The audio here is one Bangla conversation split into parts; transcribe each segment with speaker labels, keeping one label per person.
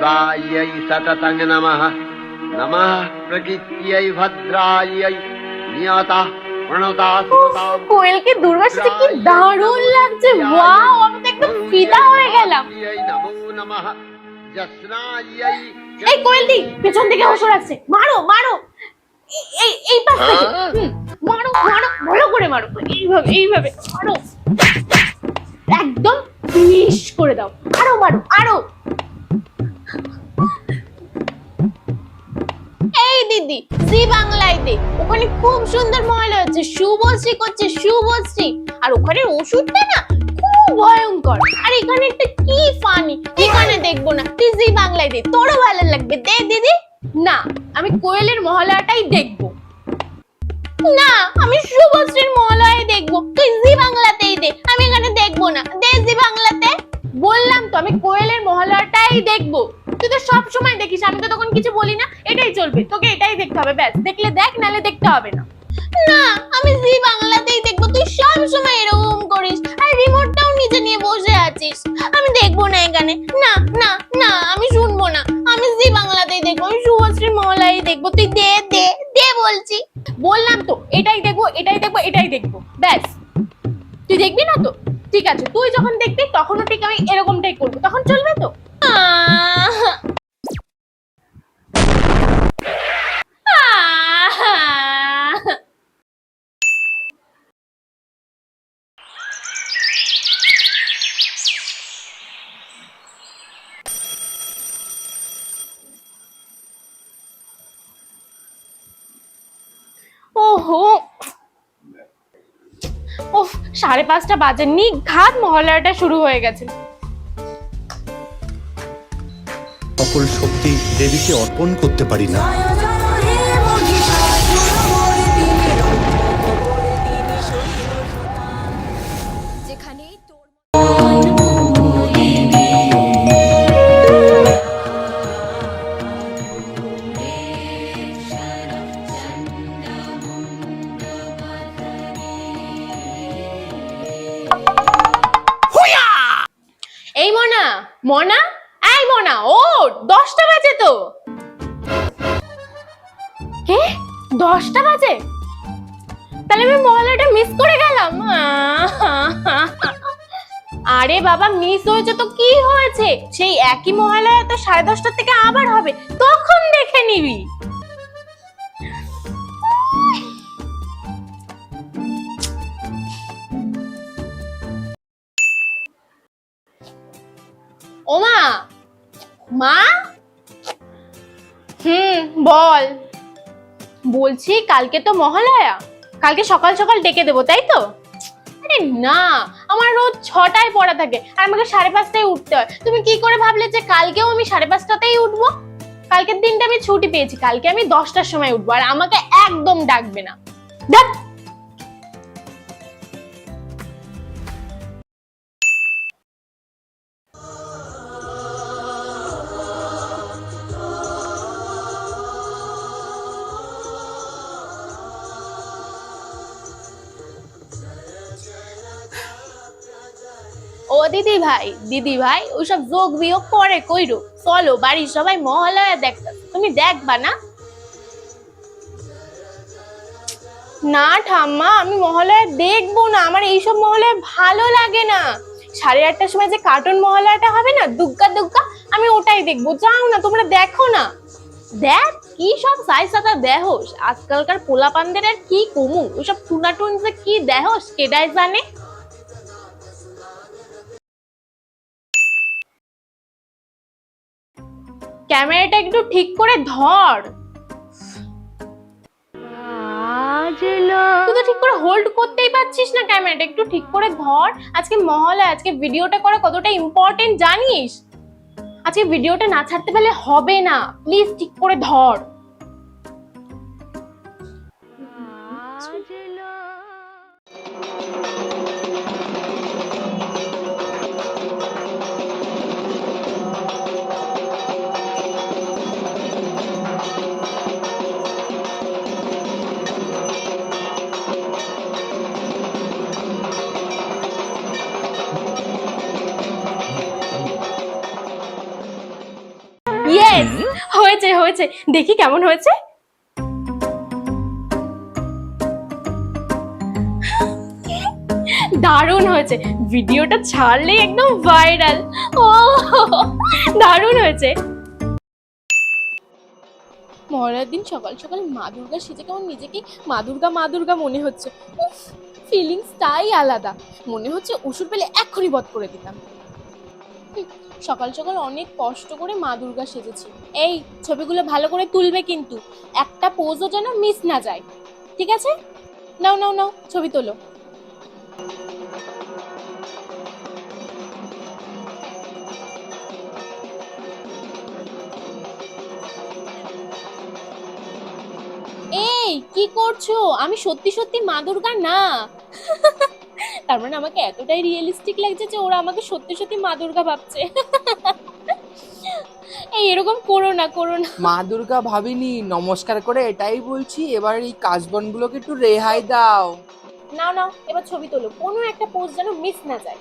Speaker 1: शिवायै सततङ् नमः नमः प्रकृत्यै
Speaker 2: ভদ্রায়ই নিয়তা একদম মারো মারো। এই এই মারো এইভাবে এইভাবে একদম করে দাও। আরও মারো আরও। বাংলায় ওখানে খুব সুন্দর মহল হচ্ছে শুভশ্রী করছে শুভশ্রী আর ওখানে ওষুধটা না ভয়ঙ্কর। আর এখানে একটা কি ফানি এখানে দেখব না তুই জি বাংলায় দে, তোরও ভালো লাগবে। দে, দিদি। না, আমি কোয়েলের মহলাটাই দেখব। না, আমি শুভশ্রীর মহলায় দেখব। তুই জি বাংলাতেই দে, আমি এখানে দেখব না। দে জি বাংলাতে। বললাম তো, আমি কোয়েলের মহলাটাই দেখব। তুই তো সব সময় দেখিস আমি তো তখন কিছু বলি না এটাই চলবে তোকে এটাই দেখতে হবে ব্যাস দেখলে দেখ নালে দেখতে হবে না। না আমি জি বাংলাতেই দেখব তুই সব সময় এরকম করিস আর রিমোটটাও নিচে নিয়ে বসে আছিস। আমি দেখব না এখানে না না না আমি শুনব না আমি জি বাংলাতেই দেখব আমি শুভশ্রী মহলাই দেখব তুই দে দে দে বলছি। বললাম তো এটাই দেখব এটাই দেখব এটাই দেখব ব্যাস। তুই দেখবি না তো? ঠিক আছে তুই যখন দেখবি তখনও ঠিক আমি এরকমটাই করব তখন চলবে তো? সাড়ে পাঁচটা বাজে নিঘাত মহলাটা শুরু হয়ে গেছে।
Speaker 3: সকল শক্তি দেবীকে অর্পণ করতে পারি না।
Speaker 2: এই মনা মনা? এই মনা ও দশটা বাজে তো। কে দশটা বাজে? তাহলে আমি মহলাটা মিস করে গেলাম। আরে বাবা মিস হয়েছে তো কি হয়েছে? সেই একই মহালয়া তো সাড়ে দশটার থেকে আবার হবে। তখন দেখে নিবি। ওমা, মা? হুম, বল। বলছি, কালকে তো মহালয়া। কালকে সকাল সকাল ডেকে দেবো, তাই তো? আরে না, আমার রোজ ছটায় পড়া থাকে, আর আমাকে সাড়ে পাঁচটায় উঠতে হয়। তুমি কি করে ভাবলে যে কালকেও আমি সাড়ে পাঁচটাতেই উঠবো? কালকের দিনটা আমি ছুটি পেয়েছি, কালকে আমি দশটার সময় উঠবো, আর আমাকে একদম ডাকবে না। ডাক দিদি ভাই দিদি ভাই ওইসব যোগ বিয়োগ করে কইরো চলো, বাড়ির সবাই মহালয়া দেখতে তুমি দেখবা না? না ঠাম্মা, আমি মহালয়া দেখব না। আমার এইসব মহালয়া ভালো লাগে না। সাড়ে আটটার সময় যে কার্টুন মহালয়াটা হবে না, দুগ্গা দুগ্গা, আমি ওটাই দেখব। যাও না, তোমরা দেখো না। দেখ, কি সব সাই সাদা দেহস। আজকালকার পোলাপানদের আর কি কমু ওইসব টুনাটুন যে কি দেহস, কেডাই জানে? ক্যামেরাটা একটু ঠিক করে ধর। তুই তো ঠিক করে হোল্ড করতেই পারছিস না ক্যামেরাটা একটু ঠিক করে ধর। আজকে মহলে আজকে ভিডিওটা করা কতটা ইম্পর্টেন্ট জানিস? আজকে ভিডিওটা না ছাড়তে পারলে হবে না। প্লিজ ঠিক করে ধর। ইয়েস হয়েছে হয়েছে। দেখি কেমন হয়েছে। দারুণ হয়েছে। ভিডিওটা ছাড়লেই একদম ভাইরাল ও দারুণ হয়েছে। মহারার দিন সকাল সকাল মা দুর্গা সেজে কেমন নিজেকে মা দুর্গা মা দুর্গা মনে হচ্ছে ফিলিংসটাই আলাদা। মনে হচ্ছে ওষুধ পেলে এক্ষুনি বধ করে দিতাম। সকাল সকাল অনেক কষ্ট করে মা দুর্গা সেজেছি। এই ছবিগুলো ভালো করে তুলবে কিন্তু। একটা পোজও যেন মিস না যায়। ঠিক আছে? নাও নাও নাও, ছবি তোলো। এই, কি করছ? আমি সত্যি সত্যি মা দুর্গা না। তার মানে আমাকে এতটাই রিয়েলিস্টিক লাগছে যে ওরা আমাকে সত্যি সত্যি মা দুর্গা ভাবছে। এই এরকম করো না করো না।
Speaker 4: মা দুর্গা ভাবিনি নমস্কার করে এটাই বলছি এবার এই কাজবনগুলোকে একটু রেহাই দাও।
Speaker 2: না না এবার ছবি তোলো কোনো একটা পোস্ট যেন মিস না যায়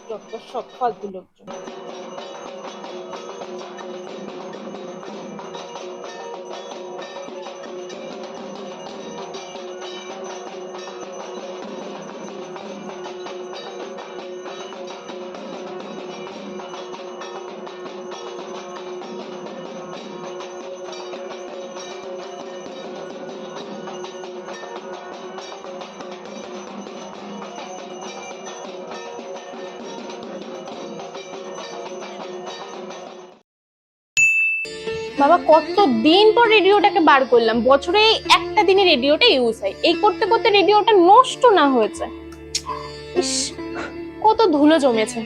Speaker 2: সব ফলগুলোর লোকজন বাবা কত দিন পর রেডিওটাকে বার করলাম? বছরে একটা দিনে রেডিওটা ইউজ হয়। এই করতে করতে রেডিওটা নষ্ট না হয়েছে। ইস, কত ধুলো জমেছে।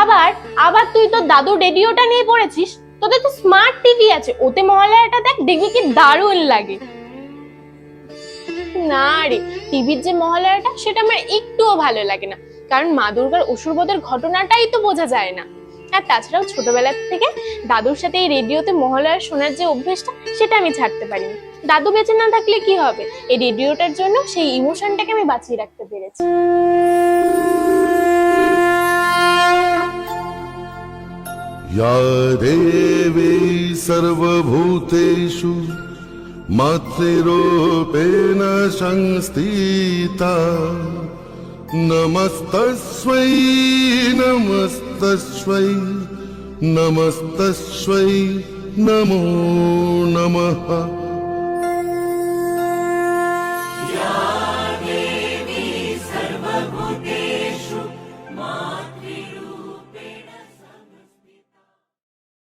Speaker 2: আবার আবার তুই তো দাদু রেডিওটা নিয়ে পড়েছিস? তোদের তো স্মার্ট টিভি আছে। ওতে মহালয়াটা দেখ, দেখবি কি দারুণ লাগে। না রে, টিভির যে মহালয়াটা, সেটা আমার একটুও ভালো লাগে না। কারণ মা দুর্গার অসুরবধের ঘটনাটাই তো বোঝা যায় না। আর তাছাড়াও ছোটবেলা থেকে দাদুর সাথে এই রেডিওতে মহালয়া শোনার যে অভ্যেসটা সেটা আমি ছাড়তে পারিনি দাদু বেঁচে না থাকলে কি হবে এই রেডিওটার জন্য সেই ইমোশনটাকে আমি বাঁচিয়ে রাখতে পেরেছি
Speaker 5: या देवी सर्वभूतेषु मातृरूपेण संस्थिता नमस्तस्मै नमस्तस्वै नमस्तस्वै नमो नमः।